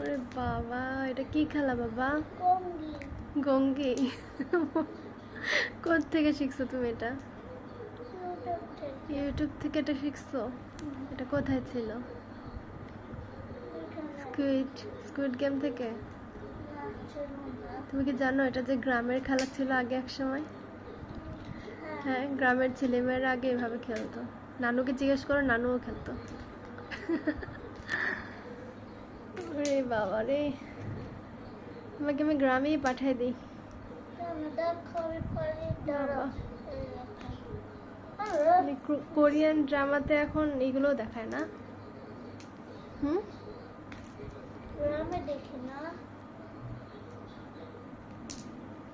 ওরে বাবা এটা কি খেলা বাবা? গঙ্গি। কোথা থেকে শিখছো তুমি এটা? ইউটিউব থেকে এটা শিখছো? এটা কোথায় ছিল? স্কুইড স্কুইড গেম থেকে? তুমি কি জানো এটা যে গ্রামের খেলা ছিল আগে এক সময়? হ্যাঁ গ্রামের ছেলেমেয়েরা আগে এভাবে খেলতো। নানুকে জিজ্ঞেস করো নানুও খেলতো। রে বাবা রে তোমাকে আমি গ্রামেই পাঠাই দিই। মানে কোরিয়ান ড্রামাতে এখন এগুলো দেখায় না? হুম? দেখি না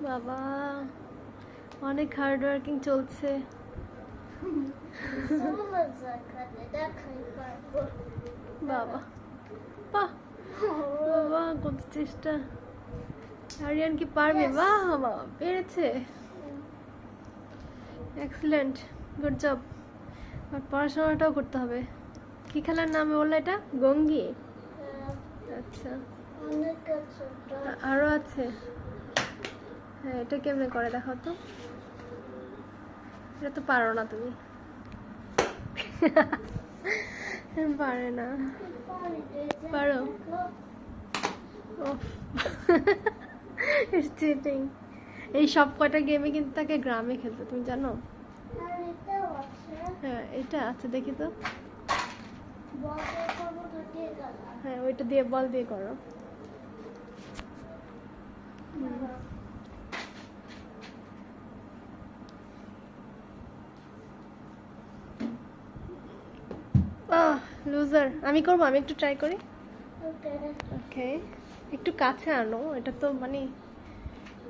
বাবা অনেক হার্ড ওয়ার্কিং চলছে। বাবা। বাহ। বাবা কত চেষ্টা। আরিয়ান কি পারবে বাহ বাবা পেরেছে। এক্সিলেন্ট গুড জব আর পড়াশোনাটাও করতে হবে। কি খেলার নামে বলল এটা? গঙ্গি। আচ্ছা। আরও আছে। হ্যাঁ এটা কেমনে করে দেখাও তো? এটা তো পারো না তুমি। পারে না। পারি? এই সব কয়টা গেমে কিন্তু তাকে গ্রামে খেলতো, তুমি জানো? হ্যাঁ এটা আছে, দেখি তো। হ্যাঁ ওইটা দিয়ে বল দিয়ে করো। লুজার আমি করব আমি একটু ট্রাই করি? ওকে একটু কাছে আনো এটা তো মানে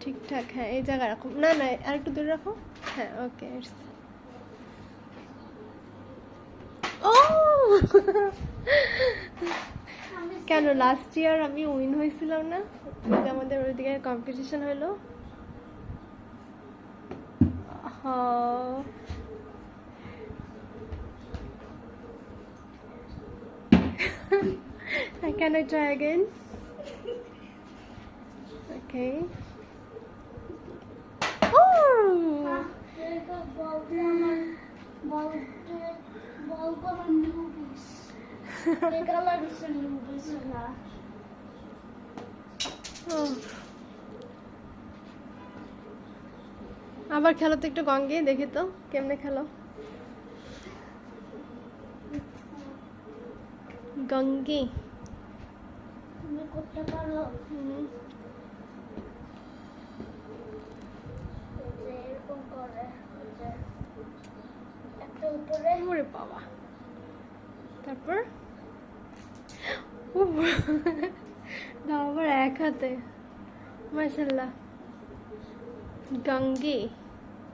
ঠিকঠাক হ্যাঁ এই জায়গায় রাখো। না না আর একটু দূরে রাখো। হ্যাঁ ওকে ও! কেন লাস্ট ইয়ার আমি উইন হয়েছিলাম না? আমাদের ওইদিকে কম্পিটিশন হলো। হ্যাঁ। Can I try again? Okay. Oh! আবার খেলো তো একটু গঙ্গে দেখি তো কেমনে খেলো গঙ্গে করতে পারো। এরকম একটা উপরে। ওরে বাবা। তারপর? দাও আবার এক হাতে। মাশাল্লাহ গঙ্গে।